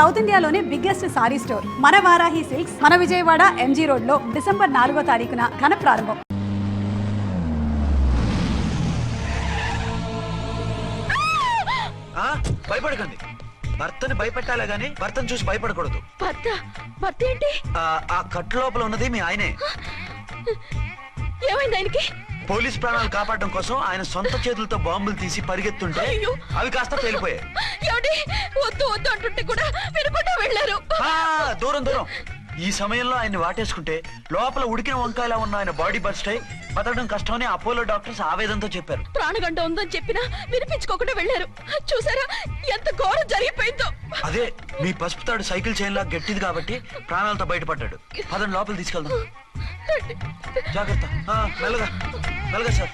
South ఇండియాలోనే biggest sorry store. మన Varahi silks మన విజయవాడ ఎంజీ రోడ్లో డిసెంబర్ నాలుగో తారీఖున ఘన ప్రారంభం. భయపడకండి. భర్తని భయపెట్టాలే గాని భర్తను చూసి భయపడకూడదు. భర్త? భర్త ఏంటి? ఆ, ఆ కట్టు లోపల ఉన్నది మీ ఆయనే. ఏమైంది ఆయనకి? పోలీస్ ప్రాణాలు కాపాడడం కోసం ఆయన సొంత చేతులతో బాంబులు తీసి పరిగెత్తుంటే అయ్యో. అవి కాస్త పేలిపోయాయి. వద్దు వద్దు అంటుంటే కూడా వినకుండా వెళ్ళారు. ఆ, దూరం దూరం. ఈ సమయంలో ఆయన వాటేసుకుంటే లోపల ఉడికిన వంకాయలా ఉన్న ఆయన బాడీ బర్స్ట్ అయి బతకడం కష్టమని అపోలో డాక్టర్స్ ఆవేదంతో చెప్పారు. ప్రాణగంట ఉందని చెప్పినా వినిపించుకోకుండా వెళ్ళారు. చూసారా ఎంత ఘోరం జరిగిపోయిందో. అదే మీ పసుపు తాడు సైకిల్ చైన్ లా గట్టిది కాబట్టి ప్రాణాలతో బయటపడ్డాడు. పదండి లోపల తీసుకెళ్దాం. జాగ్రత్త. ఆ, మెల్లగా మెల్లగా సార్.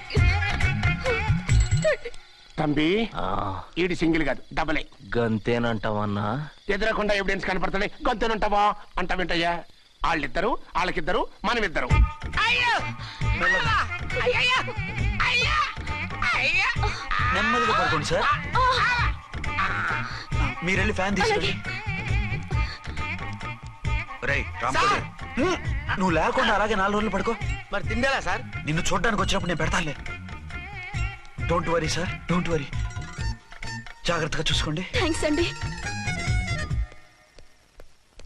తంబి ఈడి సింగిల్ కాదు డబలే. గంతేనంటావన్నా? ఎదురకుండా ఎవిడెన్స్ కనపడుతుంది గొంతునుంటావా? అంట వింటయ్యా వాళ్ళిద్దరు వాళ్ళకిద్దరు మనమిద్దరు. నెమ్మదిగా పడుకోండి సార్. మీరు వెళ్ళి ఫ్యాన్ రాంపల్లి నువ్వు లేకుండా అలాగే నాలుగు రోజులు పడుకో. మరి తిండేలా సార్? నిన్ను చూడడానికి వచ్చినప్పుడు నేను పెడతానులే. Don't worry sir don't worry జాగ్రత్తగా చూసుకోండి. థ్యాంక్స్ అండి.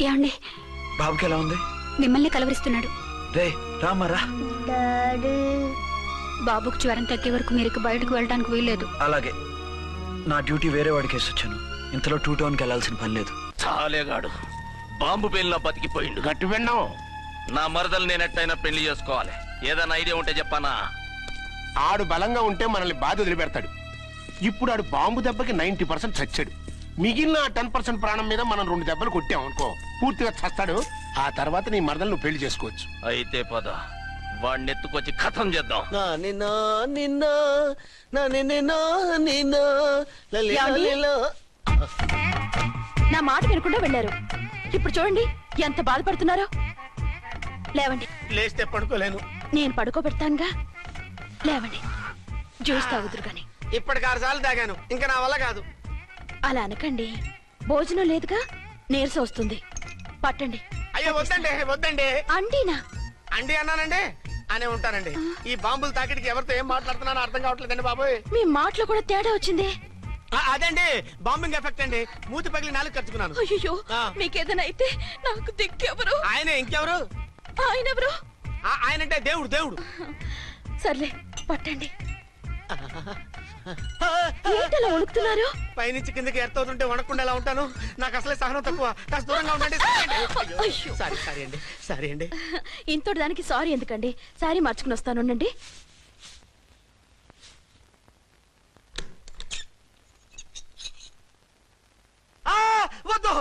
ఏమండి? బాబుకి ఎలా ఉంది? మిమ్మల్ని కలవరిస్తున్నాడు. రే. రామారా బాబుకు జ్వరం తగ్గే వరకు మీరు బయటకు వెళ్ళడానికి వీల్లేదు. అలాగే. నా డ్యూటీ వేరే వాడికి వేసి వచ్చాను. ఇంతలో టూ టౌన్కి వెళ్ళాల్సిన పని లేదు. చాలేగాడు. బాంబు పేలిన బతికిపోయిండు. గట్టి విన్నాం నా మరదలు నేను ఎట్టయినా పెళ్ళి చేసుకోవాలి. ఏదైనా ఐడియా ఉంటే చెప్పానా? ఆడు బలంగా ఉంటే మనల్ని బాధ వదిలిపెడతాడు. ఇప్పుడు ఆడు బాంబు దెబ్బకి నైన్టీ పర్సెంట్ చచ్చాడు. మిగిలిన టెన్ పర్సెంట్ ప్రాణం మీద మనం రెండు దెబ్బలు కొట్టాం అనుకో పూర్తిగా చస్తాడు. ఆ తర్వాత నీ మరదలు నువ్వు పెళ్ళి చేసుకోవచ్చు. అయితే పద. వాడిని ఎత్తుకొచ్చి కథం చేద్దాం. నా. నిన్న నిన్న నా నిన్న నిన్న లలి ఏమండి? లలిలో. నా మాట వినకుండా వెళ్ళారు. ఇప్పుడు చూడండి ఎంత బాధపడుతున్నారో. లేవండి. లేస్తే పడుకోలేను. నేను పడుకోబెడతానుగా. లేవండి. జ్యూస్ తాగుదురు గాని. ఇప్పటికి ఆరు సార్లు తాగాను. ఇంకా నా వల్ల కాదు. అలా అనకండి. భోజనం లేదుగా నీరసం వస్తుంది. పట్టండి. అయ్యో వద్దండి వద్దండి. అండినా? అండి అన్నానండి. అనే ఉంటానండి. ఈ బాంబులు తాకిడికి ఎవరితో ఏం మాట్లాడుతున్నానో అర్థం కావట్లేదండి బాబోయ్. మీ మాటలో కూడా తేడా వచ్చింది. అదండి బాంబింగ్ ఎఫెక్ట్ అండి. మూతి పగిలి నాలుగు కరుచుకున్నాను. అయ్యో. మీకేదైనా అయితే నాకు దిక్కెవరు ఆయనే ఇంకెవరు? ఆయన ఎవరు? ఆ, ఆయనంటే దేవుడు దేవుడు. సర్లే పట్టండి. ఏంటలా వణుకుతున్నారు? పైనుంచి కిందకి ఎర్తవుతుంటే వణకుండా ఎలా ఉంటాను? నాకు అసలే సహనం తక్కువ. కాస్త దూరంగా ఉండండి. సారీ సారీ అండి సారీ అండి. ఇంతటి దానికి సారీ ఎందుకండి? సారీ మార్చుకుని వస్తాను ఉండండి ఆ, వద్దు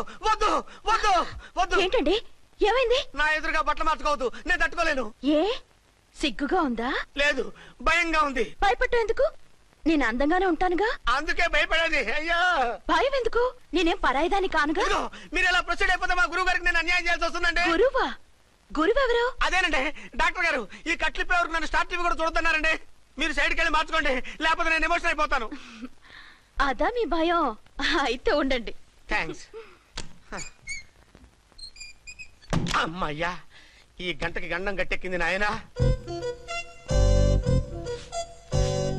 వద్దు వద్దు వద్దు. ఏంటండి? ఏమైంది? నా ఎదురుగా బట్టలు మార్చుకోవద్దు. నేను తట్టుకోలేను. ఏ? సిగ్గుగా ఉందా? లేదు భయంగా ఉంది. భయపట్టు ఎందుకు? నేను అందంగానే ఉంటానుగా? అందుకే భయపడేది. అయ్యో! భయం ఎందుకు? నేనేం పరాయిదాని కానుగా? మీరు ఎలా ప్రొసీడ్ అయిపోతే మా గురువు గారికి నేను అన్యాయం చేయాల్సి వస్తుందండి. గురువా? గురువెవరు? అదేనండి డాక్టర్ గారు ఈ కట్లిప్పే వరకు నన్ను స్టార్ట్ టీవీ కూడా చూడుతున్నారండి మీరు సైడ్కి వెళ్ళి మార్చుకోండి లేకపోతే నేను ఎమోషన్ అయిపోతాను. అదా మీ భయం. అయితే ఉండండి. థ్యాంక్స్. అమ్మయ్యా ఈ గంటకి గండం గట్టెక్కింది నాయనా.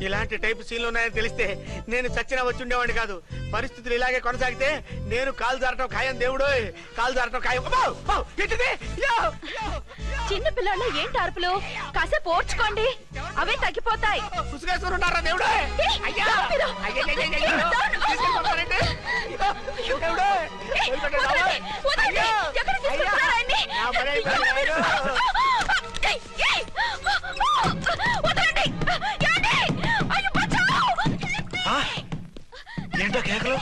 ఇలాంటి టైప్ సీన్లు ఉన్నాయని తెలిస్తే నేను చచ్చినా వచ్చి ఉండేవాడిని కాదు. పరిస్థితులు ఇలాగే కొనసాగితే నేను కాలు జారటం ఖాయం దేవుడు కాలు జారటం ఖాయం. చిన్న పిల్లలు ఏంటి అరుపులు? కాసేపు ఓర్చుకోండి. అవే తగ్గిపోతాయి. దేవుడు? ఏంటా కేకలు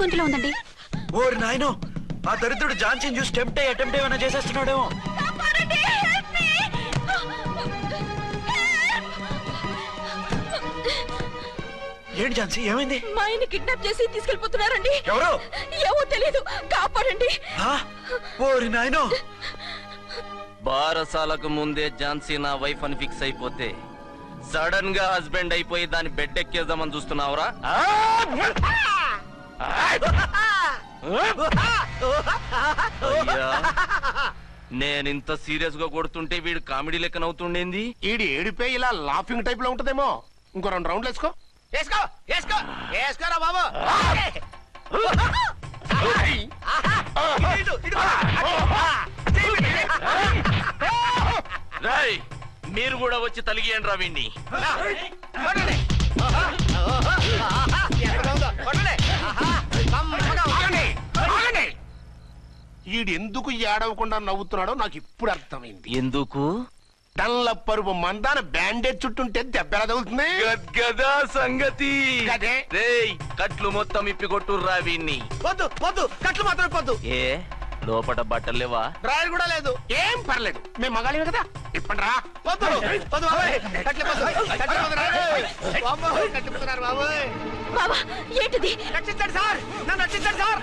గొంతులో ఉందండి ఓరి నాయనో ఆ దరిద్రుడు జాన్సన్ చూసి టెంప్ట్ అయ్యి! అటెంప్ట్ ఏమైనా చేసేస్తున్నాడేమో ఏంటి ఝాన్సీ ఏమైంది? మా ఆయన కిడ్నాప్ చేసి తీసుకెళ్ళిపోతున్నారండి ఎవరు? ఏవో తెలీదు కాపాడండి. ఆ? ఓరి నాయనో. బారసాలకు ముందే ఝాన్సీ నా వైఫ్ అని ఫిక్స్ అయిపోతే సడన్గా హస్బెండ్ అయిపోయి దాన్ని బెడ్ ఎక్కేద్దామని చూస్తున్నావురా నేనింత సీరియస్గా కొడుతుంటే వీడు కామెడీ లెక్క నవ్వుతుండేంది ఈడి ఏడిపే ఇలా లాఫింగ్ టైప్లో ఉంటదేమో. ఇంకో రెండు రౌండ్లు వేసుకో. వేసుకో వేసుకో వేసుకోరా బాబు. రాయ్ మీరు కూడా వచ్చి తలిగియండి రా వీణ్ణి. ఈడు ఎందుకు ఏడవకుండా నవ్వుతున్నాడో నాకు ఇప్పుడు అర్థమైంది ఎందుకు డల్ల పరుపు మందాన బ్యాండేజ్ చుట్టుంటే దెబ్బ ఎలా తగులుతుంది? గద్గదా సంగతి. గదే. రేయ్ కట్లు మొత్తం ఇప్పి కొట్టుర్రా వీణ్ణి. వద్దు వద్దు కట్లు మాత్రం పొద్దు ఏ? లోపట బట్టలు లేవా? డ్రాయర్ కూడా లేదు. ఏం పర్లేదు. మేము మగాళివి కదా? ఇప్పండి రా. వద్దు వద్దు బాబాయ్. కట్లు పొద్దు కట్లు పొద్దు బాబాయ్ కట్లు పొద్దున్నారు బాబాయ్. బావా ఏంటిది? రక్షించండి సార్. నన్ను రక్షించండి సార్.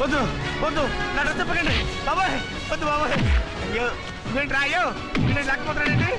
వద్దు వద్దు నా డ్రెస్ చెప్పకండి. బాబాయ్ వద్దు బాబాయ్. అయ్యో ఏంట్రా అయ్యో నేను లేకపోతున్నానండి.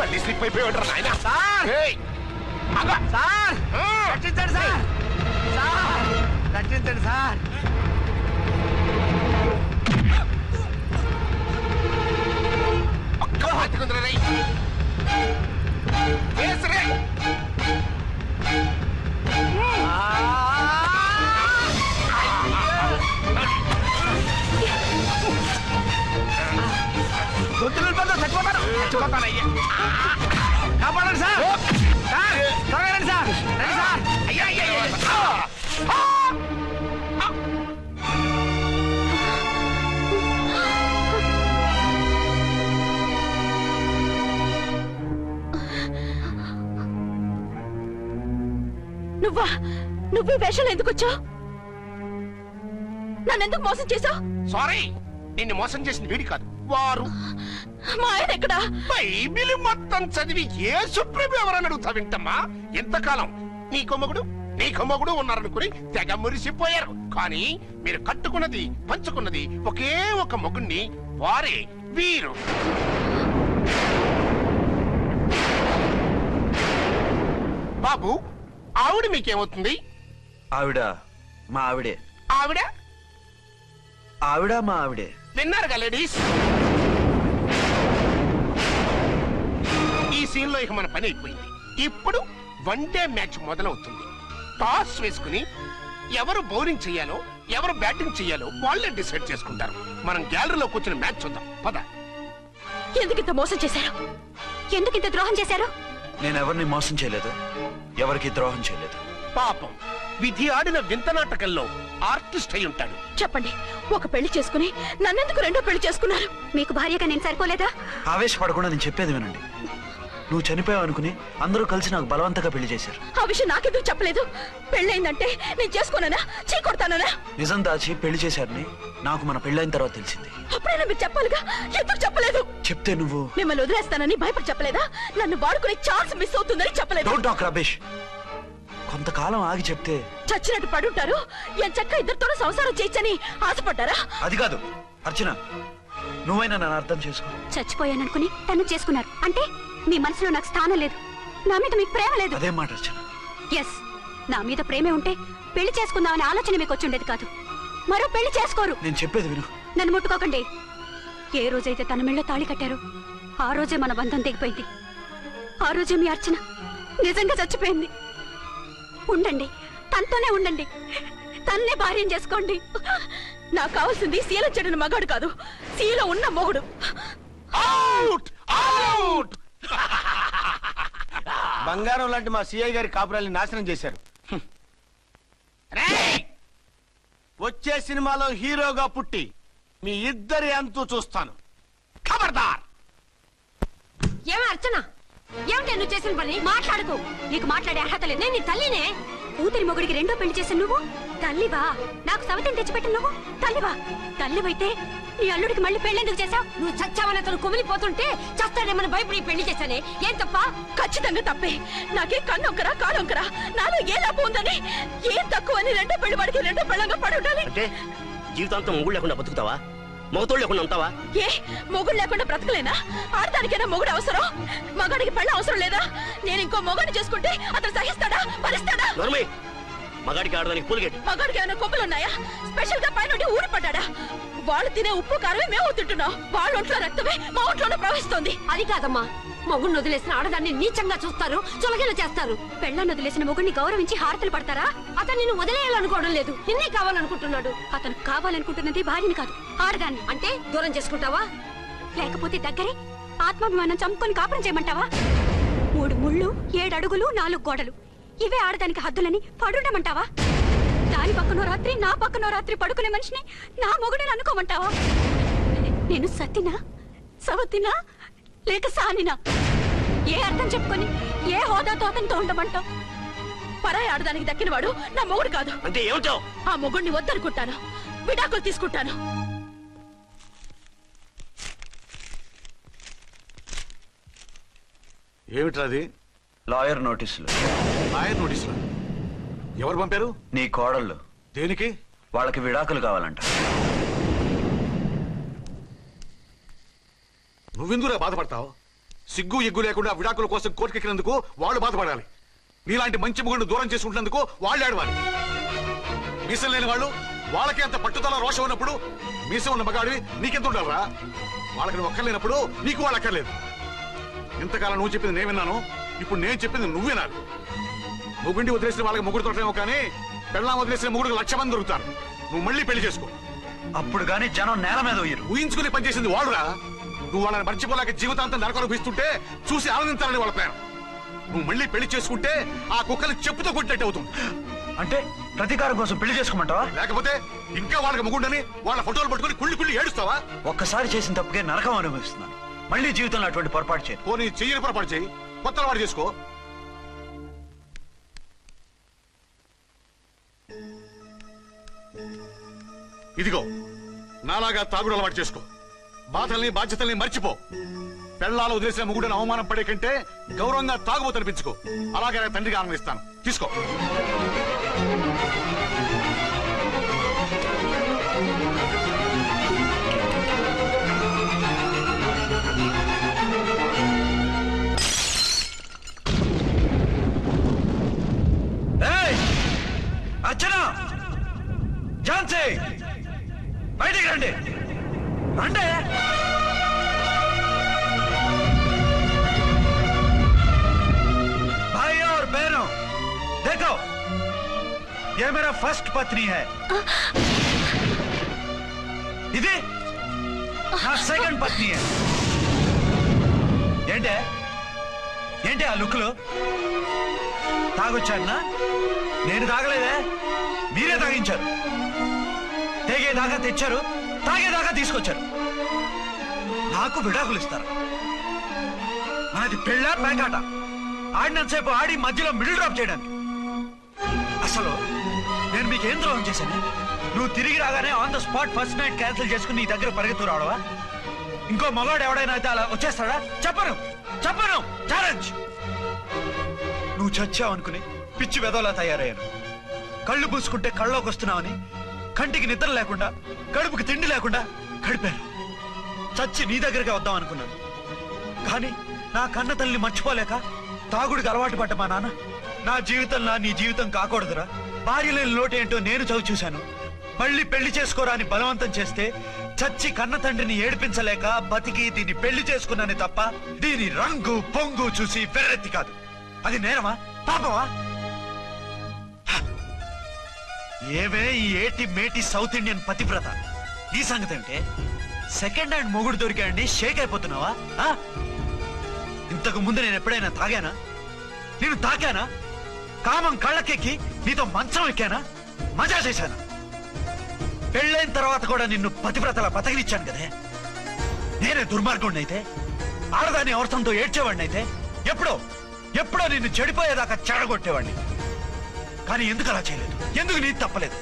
మళ్ళీ స్లిప్ అయిపోయాడు నాయన? రక్షించండి సార్! రక్షించండి సార్! నువ్వా? నువ్వు వేషాలు ఎందుకు వచ్చావు? నన్నెందుకు మోసం చేశావు? సారీ నిన్ను మోసం చేసిన వీడి కాదు. వారు. మా ఆయన ఎక్కడా? బైబిల్ మొత్తం చదివి ఏ సుప్రీం ఎవరని అడుగుతా వింటమ్మా? ఎంతకాలం? నీ కొమ్మగుడు నీ కొమ్మగుడు ఉన్నారనుకుని తెగ మురిసిపోయారు. కానీ మీరు కట్టుకున్నది పంచుకున్నది ఒకే ఒక మొగుణ్ణి వారే వీరు. బాబు ఆవిడ మీకేమవుతుంది? ఆవిడ మా ఆవిడే. ఆవిడ? ఆవిడ మా ఆవిడే. విన్నారుగా లేడీస్? ఈ సీన్లో ఇక మన పని అయిపోయింది. ఇప్పుడు వన్ డే మ్యాచ్ మొదలవుతుంది. టాస్ వేసుకుని ఎవరు బౌలింగ్ చేయాలో ఎవరు బ్యాటింగ్ చేయాలో వాళ్ళే డిసైడ్ చేసుకుంటారు. మనం గ్యాలరీలో కూర్చుని మ్యాచ్ చూద్దాం. పద. ఎందుకు ఇంత మోసం చేశారు? ఎందుకు ఇంత ద్రోహం చేశారు? నేను ఎవరిని మోసం చేయలేదు. ఎవరికి ద్రోహం చేయలేదు. పాపం. విధి ఆడిన వింత నాటకంలో ఆర్టిస్ట్ అయి ఉంటాడు. చెప్పండి ఒక పెళ్ళి చేసుకుని నన్నెందుకు రెండో పెళ్ళి చేసుకున్నారు? మీకు భార్యగా నేను సరిపోలేదా? ఆవేశపడకుండా నేను చెప్పేది వినండి. నువ్వు చనిపోయావు అనుకుని అందరూ కలిసి నాకు బలవంతంగా పెళ్ళి చేశారు. ఆ విషయం నాకెందుకు చెప్పలేదు? పెళ్ళయిందంటే నేను చేసుకోననా చీ నిజం దాచి పెళ్ళి చేశారని నాకు మన పెళ్ళైన తర్వాత తెలిసింది. అప్పుడైనా మీరు చెప్పాలిగా? ఎందుకు చెప్పలేదు? చెప్తే నువ్వు? మిమ్మల్ని వదిలేస్తానని భయపడి చెప్పలేదా? నన్ను వాడుకునే ఛాన్స్ మిస్ అవుతుందని చెప్పలేదు. డోంట్ టాక్ రబేష్ కొంతకాలం ఆగి చెప్తే చచ్చినట్టు పడుంటారు? ఎంత చక్క ఇద్దరితోనూ సంసారం చేయొచ్చని ఆశపడ్డారా? అది కాదు. అర్చన నువ్వైనా నన్ను అర్థం చేసుకో. చచ్చిపోయాననుకుని తను చేసుకున్నారు. అంటే మీ మనసులో నాకు స్థానం లేదు. నా మీద మీకు ప్రేమ లేదు. అదేం మాట అర్చన. ఎస్ నా మీద ప్రేమే ఉంటే పెళ్ళి చేసుకుందామనే ఆలోచన మీకు వచ్చి ఉండేది కాదు. మరో పెళ్ళి చేసుకోరు. నేను చెప్పేది విను. నన్ను ముట్టుకోకండి. ఏ రోజైతే తన మెళ్ళో తాళి కట్టారో ఆ రోజే మన బంధం తెగిపోయింది. ఆ రోజే మీ అర్చన నిజంగా చచ్చిపోయింది. ఉండండి. తనతోనే ఉండండి. తన్నే భార్యం చేసుకోండి. నాకు కావాల్సింది శీల చెడిన మగాడు కాదు. శీల ఉన్న మొగుడు. అవుట్ అవుట్ బంగారం లాంటి మా సిఐ గారి కాపురాల్ని నాశనం చేశారు. వచ్చే సినిమాలో హీరోగా పుట్టి మీ ఇద్దరి అంతు చూస్తాను. ఖబర్దార్! ఏమిటే నువ్వు చేసిన పని? మాట్లాడకు. నీకు మాట్లాడే అర్హత లేదు. నేను నీ తల్లినే. కూతురి మొగుడికి రెండో పెళ్ళి చేసిన నువ్వు? తల్లివా? నాకు సవతిని తెచ్చిపెట్టిన నువ్వు? తల్లివా? తల్లివైతే నీ అల్లుడికి మళ్ళీ పెళ్ళెందుకు చేశావు? నువ్వు చచ్చావని అతను కుమిలిపోతుంటే చస్తాడేమని భయపడి పెళ్ళి చేశానే. ఏం తప్ప? ఖచ్చితంగా తప్పే. నాకే కన్నొక్కరా కాడొక్కరా నాలో ఏ లాభం ఉందని? ఏం తక్కువ అని రెండో పెళ్ళి వాడికి రెండో పెళ్ళంగా పడి ఉండాలి? అంటే జీవితాంతం మొగుడు లేకుండా బతుకుతావా? మొగతోడు లేకుండా ఉంటావా? ఏ మొగుడు లేకుండా బ్రతకలేనా? ఆడదానికైనా మొగుడు అవసరం? మగాడికి పెళ్ళ అవసరం లేదా? నేను ఇంకో మొగాడిని చేసుకుంటే అతను సహిస్తాడా? భరిస్తాడా? మగాడికి ఆడదానికి పూలిగేట్ మగాడికి ఏమైనా కొప్పులు ఉన్నాయా స్పెషల్గా పైన ఊరి పడ్డాడా? వాళ్ళు తినే ఉప్పు కారమే మేము తింటున్నాం. వాళ్ళ ఒంట్లో రక్తమే మా ఒంట్లోనే ప్రవహిస్తుంది. అది కాదమ్మా. మొగుడిని వదిలేసిన ఆడదాన్ని నీచంగా చూస్తారు చులకన చేస్తారు. పెళ్ళాన్ని వదిలేసిన మొగుడిని గౌరవించి హారతలు పడతారా? అతను నిన్ను వదిలేయాలనుకోవడం లేదు. నిన్నే కావాలనుకుంటున్నాడు. అతను కావాలనుకుంటున్నది భార్యని కాదు ఆడదాన్ని. అంటే దూరం చేసుకుంటావా? లేకపోతే దగ్గరే ఆత్మాభిమానం చంపుకొని కాపురం చేయమంటావా? మూడు ముళ్ళు ఏడు అడుగులు నాలుగు గోడలు. ఇవే ఆడదానికి హద్దులని పడుండమంటావా? దాని పక్కనో రాత్రి నా పక్కనో రాత్రి పడుకునే మనిషిని నా మొగుడని అనుకోమంటావా? నేను సత్తినా సవతినా? లేక సానినా? ఏ అర్థం చెప్పుకొని ఏ హోదాతో అతనితో ఉండమంటావు? పరాయి ఆడదానికి దక్కినవాడు నా మొగుడు కాదు. అంటే ఏమంటావు? ఆ మొగుడిని వద్దనుకుంటాను. విడాకులు తీసుకుంటాను. ఏమిట్రాది లాయర్ నోటీసులు. ఆయన నోటీసులు? ఎవరు పంపారు? నీ కోడళ్ళు. దేనికి? వాళ్ళకి విడాకులు కావాలంట. నువ్వెందుకురా బాధపడతావు? సిగ్గు ఎగ్గు లేకుండా విడాకుల కోసం కోర్టుకెక్కినందుకు వాళ్ళు బాధపడాలి. నీలాంటి మంచి మొగుడిని దూరం చేసుకుంటున్నందుకు వాళ్ళు ఆడవాలి. మీసం లేని వాళ్ళు వాళ్ళకి అంత పట్టుదల రోషం ఉన్నప్పుడు మీసం ఉన్న మగాడివి నీకెంత ఉండాలరా వాళ్ళకి నువ్వు ఒక్కర్లేనప్పుడు నీకు వాళ్ళు అక్కర్లేదు. ఇంతకాలం నువ్వు చెప్పింది నేను విన్నాను ఇప్పుడు నేను చెప్పింది నువ్వు వినాలి. మొగుండి వదిలేసిన వాళ్ళకి మొగుడు తోటమేమో కానీ పెళ్ళాం వదిలేసిన మొగుడికి లక్ష మంది దొరుకుతారు. నువ్వు మళ్ళీ పెళ్ళి చేసుకో. అప్పుడు గాని జనం నేల మీద ఉయ్యరు. ఊహించుకుని పనిచేసింది వాళ్ళురా. నువ్వు వాళ్ళని మర్చిపోలేక జీవితాంతం నరకలు అనుభవిస్తుంటే చూసి ఆనందించాలని వాళ్ళ ప్లాన్. నువ్వు మళ్ళీ పెళ్ళి చేసుకుంటే ఆ కుక్కలు చెప్పుతో కొట్టినట్టు అవుతుంది అంటే ప్రతీకారం కోసం పెళ్ళి చేసుకోమంటావా? లేకపోతే ఇంకా వాళ్ళకి ముగుండని వాళ్ళ ఫోటోలు పట్టుకుని కుళ్ళి కుళ్ళి ఏడుస్తావా? ఒక్కసారి చేసిన తప్పుకే నరకం అనుభవిస్తున్నాను. మళ్ళీ జీవితంలో అటువంటి పొరపాటు చేయను పోనీ చెయ్యని పొరపాటు చేయి. కొత్త వాడు చేసుకో. ఇదిగో నాలాగా తాగుడు అలవాటు చేసుకో. బాధల్ని బాధ్యతల్ని మర్చిపో. పెళ్ళాలు వదిలేసిన ముగుడని అవమానం పడే కంటే గౌరవంగా తాగుబోతు అనిపించుకో. అలాగే తండ్రికి ఆనందిస్తాను. తీసుకో. ఏయ్ ఝాన్సీ బయటికి రండి రండి भाई और बहनों देखो ये मेरा फर्स्ट पत्नी है ఇది నా సెకండ్ పత్ని ఏంటే ఏంటి ఆ లుక్లు తాగొచ్చానా నేను తాగలేదే మీరే తాగించారు తెగేదాకా తెచ్చారు తాగేదాకా తీసుకొచ్చారు. నాకు విడాకులు ఇస్తారు. మనది పెళ్ళ పేకాట ఆడినంతసేపు ఆడి మధ్యలో మిడిల్ డ్రాప్ చేయడానికి. అసలు నేను మీకు ఏం ద్రోహం చేశాను? నువ్వు తిరిగి రాగానే on the spot first night cancel చేసుకుని నీ దగ్గర పరిగెత్తు రావడవా ఇంకో మగవాడు ఎవడైనా అయితే అలా వచ్చేస్తాడా? చెప్పను చెప్పను ఛాలెంజ్ నువ్వు చచ్చావు అనుకుని పిచ్చి వెదవలా తయారయ్యాను. కళ్ళు పూసుకుంటే కళ్ళలోకి వస్తున్నావని కంటికి నిద్ర లేకుండా కడుపుకి తిండి లేకుండా గడిపాను చచ్చి నీ దగ్గరికి వద్దాం అనుకున్నాను. కానీ నా కన్న తల్లిని మర్చిపోలేక తాగుడికి అలవాటు పడ్డ మా నాన్న నా జీవితంలో నీ జీవితం కాకూడదురా. భార్య లేని లోటు ఏంటో నేను చవి చూశాను. మళ్ళీ పెళ్ళి చేసుకోరా అని బలవంతం చేస్తే చచ్చి కన్న తండ్రిని ఏడిపించలేక బతికి దీన్ని పెళ్ళి చేసుకున్నానే తప్ప దీని రంగు పొంగు చూసి వెర్రెత్తి కాదు. అది నేరమా? పాపమా? ఏవే ఈ ఏటి మేటి సౌత్ ఇండియన్ పతివ్రత? ఈ సంగతి అంటే సెకండ్ హ్యాండ్ మొగుడు దొరికాడండి షేక్ అయిపోతున్నావా? ఆ? ఇంతకు ముందు నేను ఎప్పుడైనా తాగానా? నేను తాకానా? కామం కళ్ళకెక్కి నీతో మంచం ఎక్కానా? మజా చేశానా? పెళ్ళైన తర్వాత కూడా నిన్ను పతివ్రతల బతకనిచ్చాను కదే. నేనే దుర్మార్గుడిని అయితే ఆడదాన్ని అవసరంతో ఏడ్చేవాడిని అయితే ఎప్పుడో ఎప్పుడో నిన్ను చెడిపోయేదాకా చెడగొట్టేవాడిని కానీ ఎందుకు అలా చేయలేదు? ఎందుకు నీ తప్పలేదు?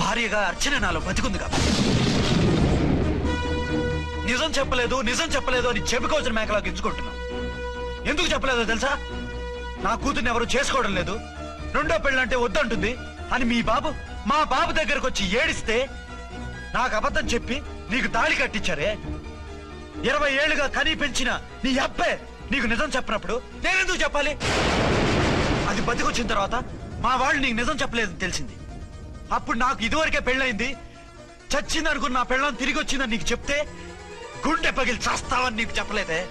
భార్యగా అర్చన నాలో బతికుంది కాబట్టి. నిజం చెప్పలేదు నిజం చెప్పలేదు అని చెప్పుకోవచ్చిన మేకలా గించుకుంటున్నావు ఎందుకు చెప్పలేదో తెలుసా? నా కూతుర్ని ఎవరు చేసుకోవడం లేదు. రెండో పెళ్ళంటే వద్దంటుంది. అని మీ బాబు మా బాబు దగ్గరకు వచ్చి ఏడిస్తే నాకు అబద్ధం చెప్పి నీకు దాడి కట్టించారే? ఇరవై ఏళ్ళుగా కనీ పెంచిన నీ అబ్బే నీకు నిజం చెప్పినప్పుడు నేనెందుకు చెప్పాలి? అది బతికొచ్చిన తర్వాత మా వాళ్ళు నీకు నిజం చెప్పలేదని తెలిసింది. అప్పుడు నాకు ఇదివరకే పెళ్ళయింది. చచ్చింది అనుకున్న నా పెళ్ళం తిరిగి వచ్చిందని నీకు చెప్తే గుండె పగిలి చస్తావని నీకు చెప్పలేదే.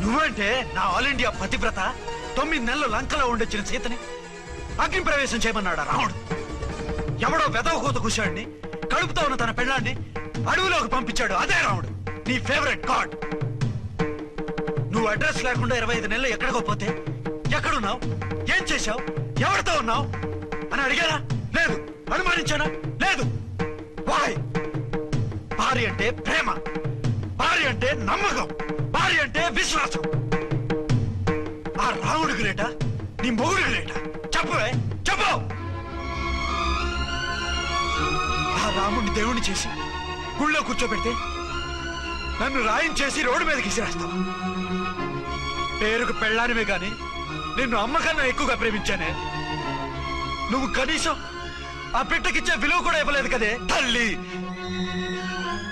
నువ్వంటే నా ఆల్ ఇండియా పతివ్రత. తొమ్మిది నెలలు లంకలో ఉండొచ్చిన సీతని అగ్ని ప్రవేశం చేయమన్నాడు రాముడు. ఎవడో వెదవ కూత కూర్చోండి కడుపుతో ఉన్న తన పెళ్ళాన్ని అడవిలోకి పంపించాడు. అదే రాముడు నీ ఫేవరెట్ గాడ్. నువ్వు అడ్రస్ లేకుండా ఇరవై ఐదు నెలలు ఎక్కడికో పోతే ఎక్కడున్నావు? ఏం చేశావు? ఎవరితో ఉన్నావు? అని అడిగానా? లేదు. అనుమానించానా? లేదు. వాయ్ భార్య అంటే ప్రేమ. భార్య అంటే నమ్మకం. భార్య అంటే విశ్వాసం. ఆ రాముడు గ్రేట నీ మొగుడు గ్రేట చెప్పవే చెప్పు! ఆ రాముడిని దేవుణ్ణి చేసి గుళ్ళో కూర్చోబెడితే నన్ను రాయించేసి రోడ్డు మీదకి ఇసిరేస్తావు పేరుకు పెళ్ళానివే కానీ నిన్ను అమ్మకన్నా ఎక్కువగా ప్రేమించానే. నువ్వు కనీసం ఆ బిడ్డకిచ్చే విలువ కూడా ఇవ్వలేదు కదే. తల్లి!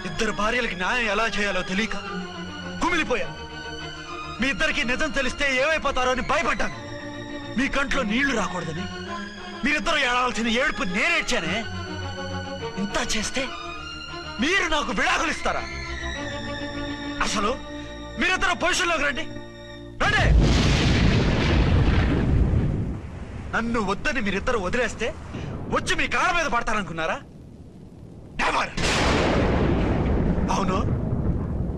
ఇద్దరు భార్యలకి న్యాయం ఎలా చేయాలో తెలియక కుమిలిపోయా. మీ ఇద్దరికి నిజం తెలిస్తే ఏమైపోతారో అని భయపడ్డాను. మీ కంట్లో నీళ్ళు రాకూడదని మీరిద్దరు ఏడాల్సిన ఏడుపు నేనేడ్చానే ఇంత చేస్తే మీరు నాకు విడాకులు ఇస్తారా? అసలు మీరిద్దరు పొజిషన్లోకి రండి. రండి! నన్ను వద్దని మీరిద్దరు వదిలేస్తే వచ్చి మీ కాళ్ళ మీద పడతారనుకున్నారా? అవును.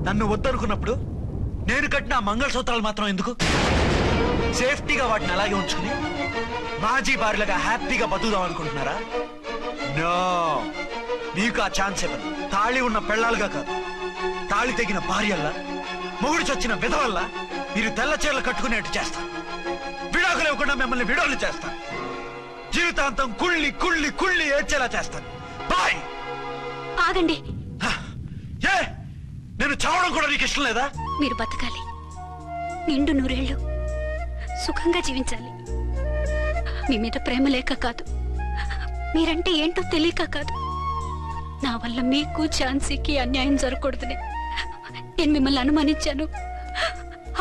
నన్ను వద్దనుకున్నప్పుడు నేను కట్టిన మంగళసూత్రాలు మాత్రం ఎందుకు? సేఫ్టీగా వాటిని అలాగే ఉంచుకుని మాజీ భార్యలుగా హ్యాపీగా బతుకుదాం అనుకుంటున్నారా? నో నీకు ఆ ఛాన్స్ ఇవ్వను. తాళి ఉన్న పెళ్ళాలుగా కాదు. తాళి తెగిన భార్యల్లా మొగుడు చచ్చిన విధవల్లా మీరు తెల్ల చీరలు కట్టుకునేట్టు చేస్తారు. ఇవ్వకుండా మిమ్మల్ని విడాకులు చేస్తాను. జీవితాంతం కుళ్ళి కుళ్ళి కుళ్ళి ఏడ్చేలా చేస్తాను. బాయ్! ఆగండి. ఏ? నేను చావడం కూడా నీకు ఇష్టం లేదా? మీరు బతకాలి. నిండు నూరేళ్ళు సుఖంగా జీవించాలి. మీ మీద ప్రేమ లేక కాదు. మీరంటే ఏంటో తెలియక కాదు. నా వల్ల మీకు ఝాన్సీకి అన్యాయం జరగకూడదని నేను మిమ్మల్ని అనుమానించాను.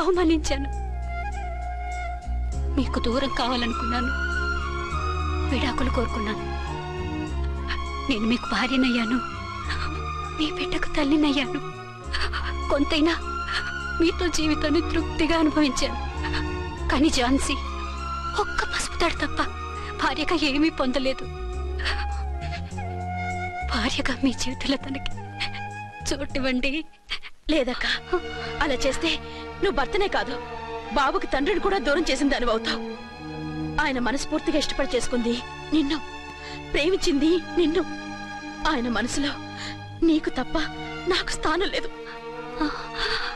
అవమానించాను. మీకు దూరం కావాలనుకున్నాను. విడాకులు కోరుకున్నాను. నేను మీకు భార్యనయ్యాను. మీ బిడ్డకు తల్లినయ్యాను. కొంతైనా మీతో జీవితాన్ని తృప్తిగా అనుభవించాను. కానీ ఝాన్సీ ఒక్క పసుపుతాడు తప్ప భార్యగా ఏమీ పొందలేదు. భార్యగా మీ జీవితంలో తనకి చోటివ్వండి లేదక్క అలా చేస్తే నువ్వు భర్తనే కాదు. బాబుకి తండ్రిని కూడా దూరం చేసిన దాని అవుతావు. ఆయన మనస్ఫూర్తిగా ఇష్టపడి చేసుకుంది నిన్ను. ప్రేమించింది నిన్ను. ఆయన మనసులో నీకు తప్ప నాకు స్థానం లేదు.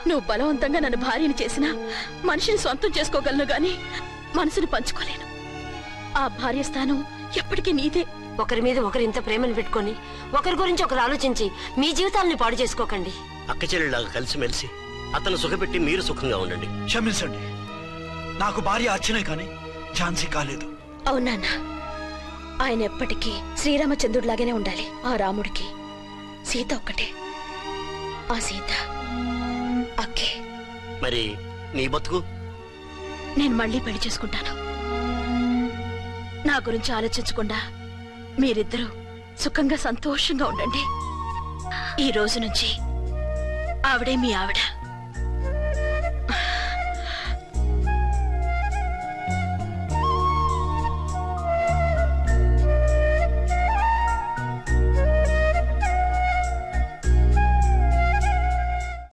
నువ్వు బలవంతంగా నన్ను భార్యని చేసినా మనిషిని సొంతం చేసుకోగలను గాని మనసుని పంచుకోలేను. ఆ భార్య స్థానం ఎప్పటికీ నీదే. ఒకరి మీద ఒకరు ఇంత ప్రేమను పెట్టుకొని ఒకరి గురించి ఒకరు ఆలోచించి మీ జీవితాలని పాడు చేసుకోకండి. అక్క చెల్లెళ్ళలాగా కలిసిమెలిసి అతను సుఖపెట్టి మీరు సుఖంగా ఉండండి. క్షమించండి. నాకు భార్య అచ్చనే కానీ ఝాన్సీ కాలేదు. అవునాన్న ఆయన ఎప్పటికీ శ్రీరామచంద్రుడిలాగానే ఉండాలి ఆ రాముడికి. సీత ఒక్కటే. ఆ సీత అక్కే. మరి నీ బతుకు? నేను మళ్ళీ పెళ్ళి చేసుకుంటాను. నా గురించి ఆలోచించకుండా మీరిద్దరూ సుఖంగా సంతోషంగా ఉండండి. ఈ రోజు నుంచి ఆవిడే మీ ఆవిడ.